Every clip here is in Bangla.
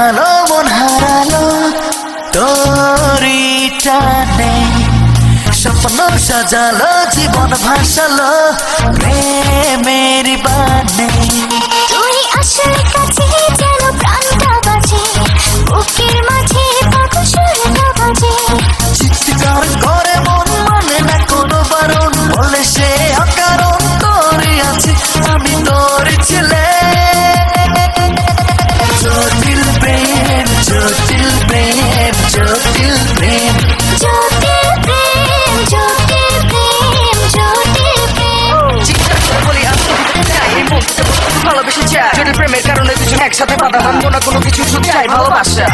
হারালো মন হারালো তোরি টানে। স্বপ্ন সাজালো জীবন ভাসালো রে মেরি বানে প্রেমের কারণে দুজন একসাথে বাধা দান কোনো কিছু শুধু চাই ভালোবাসা।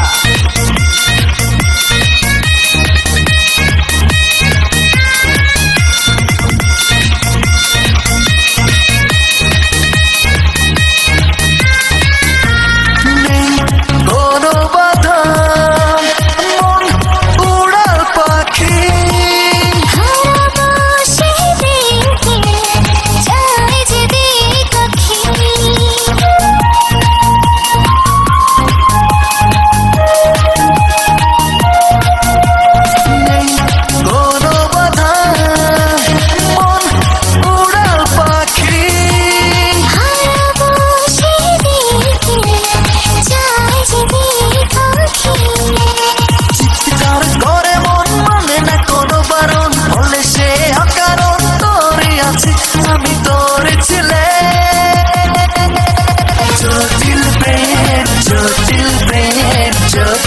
up.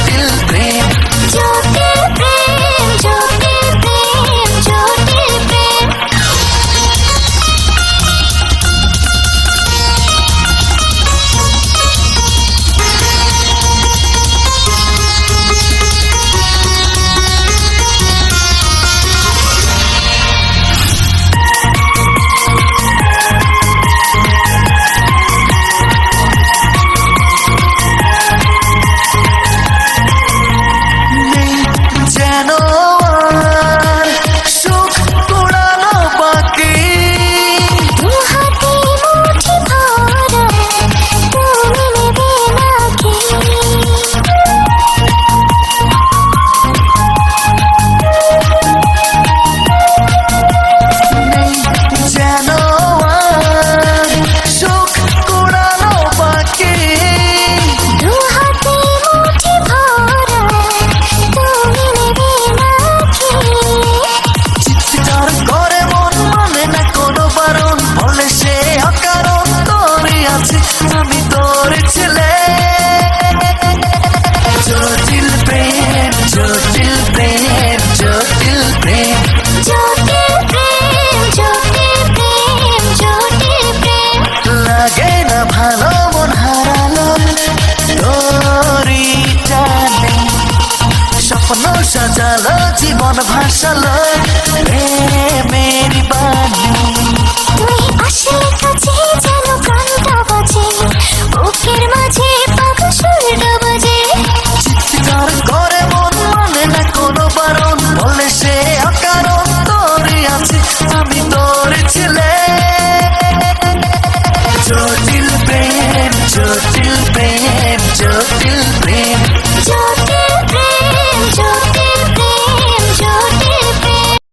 জীবন ভাসালো